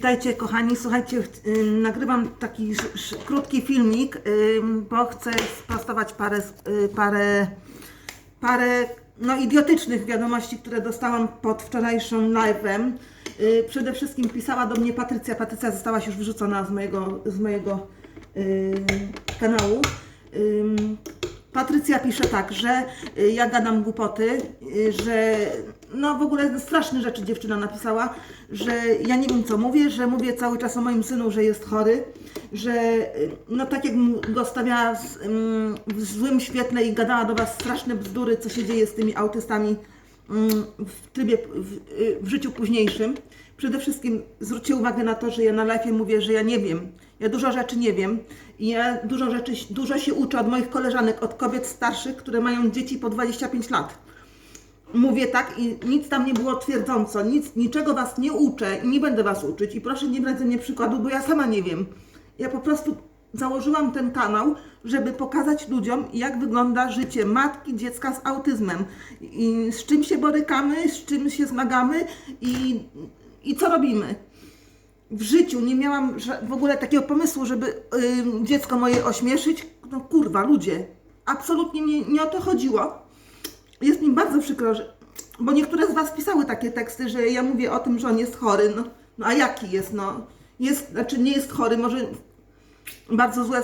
Witajcie kochani, słuchajcie, nagrywam taki krótki filmik, bo chcę sprostować parę, y, parę, parę no, idiotycznych wiadomości, które dostałam pod wczorajszym live'em. Y, przede wszystkim pisała do mnie Patrycja, Patrycja została już wyrzucona z mojego, z mojego y, kanału. Patrycja pisze tak, że y, ja gadam głupoty, y, że no w ogóle straszne rzeczy dziewczyna napisała, że ja nie wiem co mówię, że mówię cały czas o moim synu, że jest chory, że y, no tak jak go stawiała z, ym, w złym świetle i gadała do Was straszne bzdury, co się dzieje z tymi autystami w trybie, w, y, w życiu późniejszym. Przede wszystkim zwróćcie uwagę na to, że ja na live mówię, że ja nie wiem. Ja dużo rzeczy nie wiem i ja dużo rzeczy, dużo się uczę od moich koleżanek, od kobiet starszych, które mają dzieci po 25 lat. Mówię tak i nic tam nie było twierdząco, nic, niczego Was nie uczę i nie będę Was uczyć i proszę nie brać ze mnie przykładu, bo ja sama nie wiem. Ja po prostu założyłam ten kanał, żeby pokazać ludziom, jak wygląda życie matki, dziecka z autyzmem i z czym się borykamy, z czym się zmagamy i, i co robimy w życiu nie miałam w ogóle takiego pomysłu, żeby dziecko moje ośmieszyć. No kurwa, ludzie, absolutnie nie, nie o to chodziło. Jest mi bardzo przykro, że, bo niektóre z Was pisały takie teksty, że ja mówię o tym, że on jest chory. No, no a jaki jest? No, jest, znaczy nie jest chory, może bardzo złe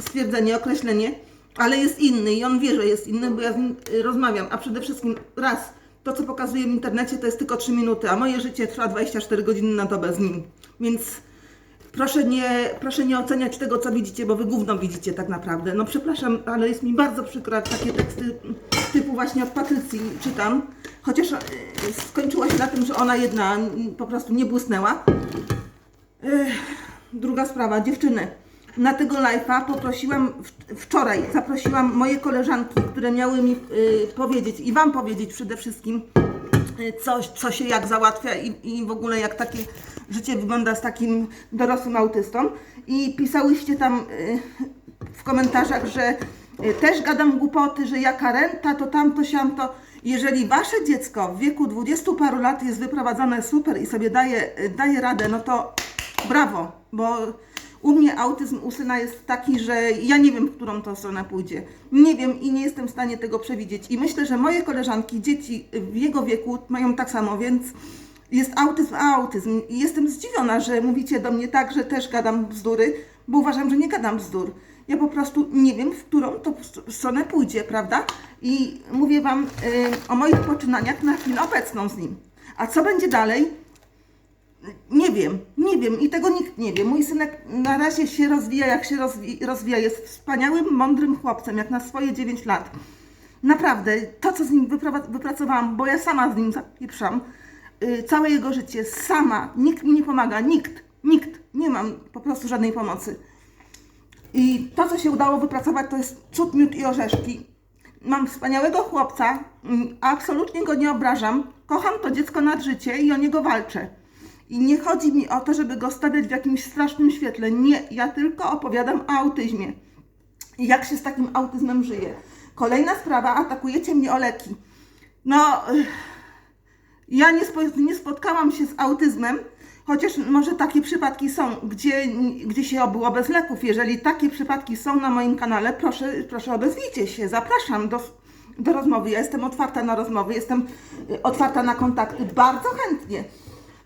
stwierdzenie, określenie, ale jest inny i on wie, że jest inny, bo ja z nim y, rozmawiam. A przede wszystkim raz, to co pokazuję w internecie to jest tylko 3 minuty, a moje życie trwa 24 godziny na dobę z nim. Więc proszę nie, proszę nie oceniać tego, co widzicie, bo wy gówno widzicie tak naprawdę. No przepraszam, ale jest mi bardzo przykro, jak takie teksty typu właśnie od Patrycji czytam. Chociaż y, skończyło się na tym, że ona jedna po prostu nie błysnęła. Ech, Druga sprawa, dziewczyny. Na tego live'a poprosiłam wczoraj, zaprosiłam moje koleżanki, które miały mi y, powiedzieć i Wam powiedzieć przede wszystkim y, coś, co się jak załatwia i, i w ogóle jak takie życie wygląda z takim dorosłym autystą. I pisałyście tam y, w komentarzach, że y, też gadam głupoty, że jaka renta, to tamto, siamto. Jeżeli Wasze dziecko w wieku 20 paru lat jest wyprowadzone super i sobie daje, y, daje radę, no to brawo, bo u mnie autyzm u syna jest taki, że ja nie wiem, w którą to stronę pójdzie. Nie wiem i nie jestem w stanie tego przewidzieć. I myślę, że moje koleżanki, dzieci w jego wieku mają tak samo, więc jest autyzm, a autyzm. I jestem zdziwiona, że mówicie do mnie tak, że też gadam bzdury, bo uważam, że nie gadam bzdur. Ja po prostu nie wiem, w którą to stronę pójdzie, prawda? I mówię Wam y, o moich poczynaniach na chwilę obecną z nim. A co będzie dalej? Nie wiem, nie wiem i tego nikt nie wie. Mój synek na razie się rozwija, jak się rozwi- rozwija. Jest wspaniałym, mądrym chłopcem, jak na swoje 9 lat. Naprawdę, to co z nim wypra- wypracowałam, bo ja sama z nim zapieprzam, yy, całe jego życie, sama, nikt mi nie pomaga, nikt, nikt, nie mam po prostu żadnej pomocy. I to, co się udało wypracować, to jest cud, miód i orzeszki. Mam wspaniałego chłopca, mm, absolutnie go nie obrażam. Kocham to dziecko nad życie i o niego walczę. I nie chodzi mi o to, żeby go stawiać w jakimś strasznym świetle. Nie, ja tylko opowiadam o autyzmie. I jak się z takim autyzmem żyje. Kolejna sprawa, atakujecie mnie o leki. No, ech, ja nie, spo, nie spotkałam się z autyzmem, chociaż może takie przypadki są, gdzie, gdzie się obyło bez leków. Jeżeli takie przypadki są na moim kanale, proszę, proszę odezwijcie się, zapraszam do, do rozmowy. Ja jestem otwarta na rozmowy, jestem y, otwarta na kontakty, bardzo chętnie.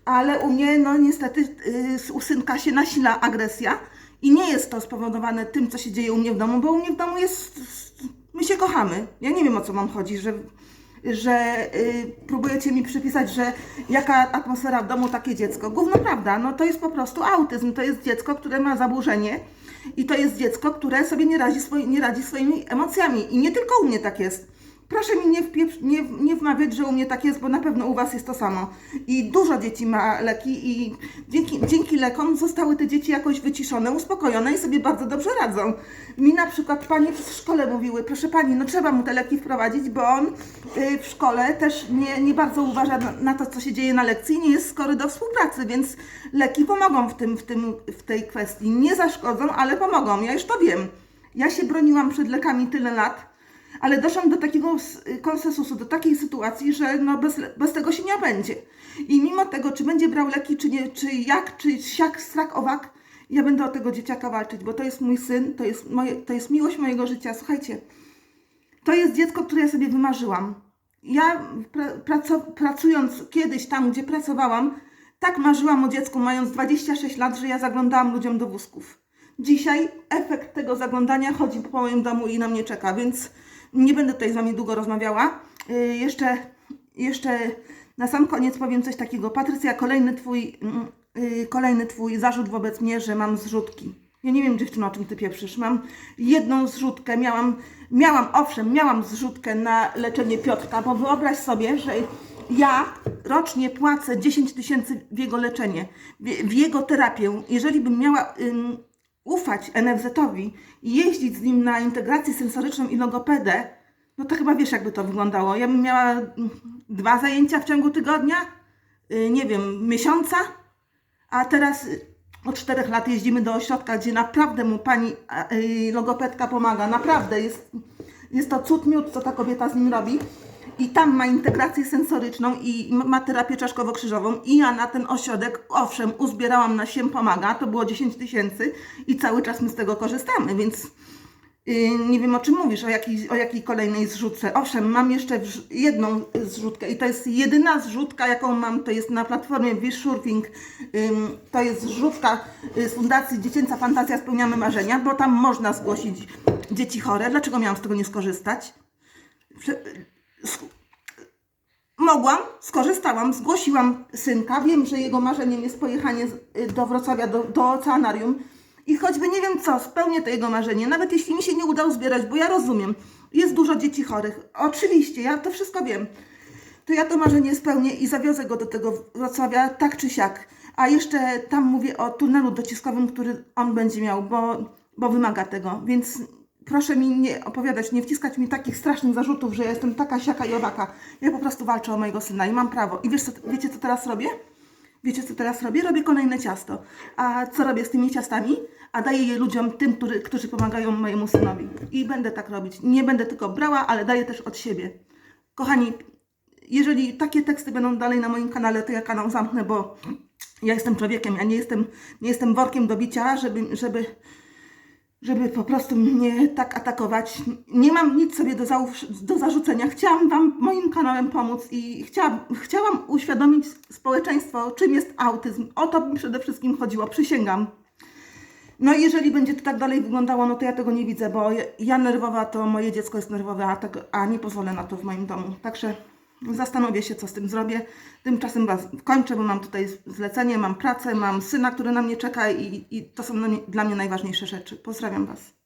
Ale u mnie, no niestety, y, u synka się nasila agresja i nie jest to spowodowane tym, co się dzieje u mnie w domu, bo u mnie w domu jest, my się kochamy. Ja nie wiem, o co wam chodzi, że że y, próbujecie mi przypisać, że jaka atmosfera w domu, takie dziecko. Gówno prawda, no to jest po prostu autyzm. To jest dziecko, które ma zaburzenie i to jest dziecko, które sobie nie radzi, swoi, nie radzi swoimi emocjami. I nie tylko u mnie tak jest. Proszę mi nie, wpieprz, nie, nie wmawiać, że u mnie tak jest, bo na pewno u Was jest to samo. I dużo dzieci ma leki i dzięki, dzięki lekom zostały te dzieci jakoś wyciszone, uspokojone i sobie bardzo dobrze radzą. Mi na przykład panie w szkole mówiły, proszę Pani, no trzeba mu te leki wprowadzić, bo on y, w szkole też nie, nie bardzo uważa na, to, co się dzieje na lekcji nie jest skory do współpracy, więc leki pomogą w, tym, w, tym, w tej kwestii. Nie zaszkodzą, ale pomogą. Ja już to wiem. Ja się broniłam przed lekami tyle lat, ale doszłam do takiego konsensusu, do takiej sytuacji, że no bez, bez tego się nie obędzie. I mimo tego, czy będzie brał leki, czy nie, czy jak, czy siak, strak, owak, ja będę o tego dzieciaka walczyć, bo to jest mój syn, to jest, moje, to jest miłość mojego życia. Słuchajcie, to jest dziecko, które ja sobie wymarzyłam. Ja pra, praco, pracując kiedyś tam, gdzie pracowałam, tak marzyłam o dziecku, mając 26 lat, że ja zaglądałam ludziom do wózków. Dzisiaj efekt tego zaglądania chodzi po moim domu i na mnie czeka, więc nie będę tutaj z Wami długo rozmawiała. Yy, jeszcze, jeszcze na sam koniec powiem coś takiego. Patrycja, kolejny Twój, mm, yy, kolejny twój zarzut wobec mnie, że mam zrzutki. Ja nie wiem, dziewczyno, o czym Ty pieprzysz. Mam jedną zrzutkę, miałam, miałam, owszem, miałam zrzutkę na leczenie Piotrka, bo wyobraź sobie, że ja rocznie płacę 10 tysięcy w jego leczenie, w, jego terapię. Jeżeli bym miała ufać NFZ-owi i jeździć z nim na integrację sensoryczną i logopedę, no to chyba wiesz, jakby to wyglądało. Ja bym miała mm, dwa zajęcia w ciągu tygodnia, y, nie wiem, miesiąca, a teraz y, od czterech lat jeździmy do ośrodka, gdzie naprawdę mu pani y, logopedka pomaga. Naprawdę jest, jest to cud miód, co ta kobieta z nim robi. I tam ma integrację sensoryczną i ma- terapię czaszkowo-krzyżową. I ja na ten ośrodek, owszem, uzbierałam na Siem Pomaga, to było 10 tysięcy i cały czas my z tego korzystamy, więc Yy, nie wiem o czym mówisz, o jakiej, o jakiej kolejnej zrzutce. Owszem, mam jeszcze jedną zrzutkę i to jest jedyna zrzutka, jaką mam, to jest na platformie Wishsurfing. Ym, to jest zrzutka y, z Fundacji Dziecięca Fantazja Spełniamy Marzenia, bo tam można zgłosić dzieci chore. Dlaczego miałam z tego nie skorzystać? Mogłam, skorzystałam, zgłosiłam synka. Wiem, że jego marzeniem jest pojechanie y, do Wrocławia, do, do oceanarium. I choćby nie wiem co, spełnię to jego marzenie. Nawet jeśli mi się nie uda uzbierać, bo ja rozumiem, jest dużo dzieci chorych. Oczywiście, ja to wszystko wiem. To ja to marzenie spełnię i zawiozę go do tego Wrocławia tak czy siak. A jeszcze tam mówię o tunelu dociskowym, który on będzie miał, bo, bo wymaga tego. Więc proszę mi nie opowiadać, nie wciskać mi takich strasznych zarzutów, że ja jestem taka siaka i owaka. Ja po prostu walczę o mojego syna i mam prawo. I wiesz co, wiecie co teraz robię? Wiecie, co teraz robię? Robię kolejne ciasto. A co robię z tymi ciastami? A daję je ludziom, tym, który, którzy pomagają mojemu synowi. I będę tak robić. Nie będę tylko brała, ale daję też od siebie. Kochani, jeżeli takie teksty będą dalej na moim kanale, to ja kanał zamknę, bo ja jestem człowiekiem, ja nie jestem, nie jestem workiem do bicia, żeby, żeby, żeby po prostu mnie tak atakować. Nie mam nic sobie do, do zarzucenia. Chciałam Wam moim kanałem pomóc i chciałam, chciałam uświadomić społeczeństwo, czym jest autyzm. O to mi przede wszystkim chodziło, przysięgam. No i jeżeli będzie to tak dalej wyglądało, no to ja tego nie widzę, bo ja- nerwowa, to moje dziecko jest nerwowe, a, tego, a nie pozwolę na to w moim domu. Także zastanowię się, co z tym zrobię. Tymczasem Was kończę, bo mam tutaj zlecenie, mam pracę, mam syna, który na mnie czeka i, i to są dla mnie, najważniejsze rzeczy. Pozdrawiam Was.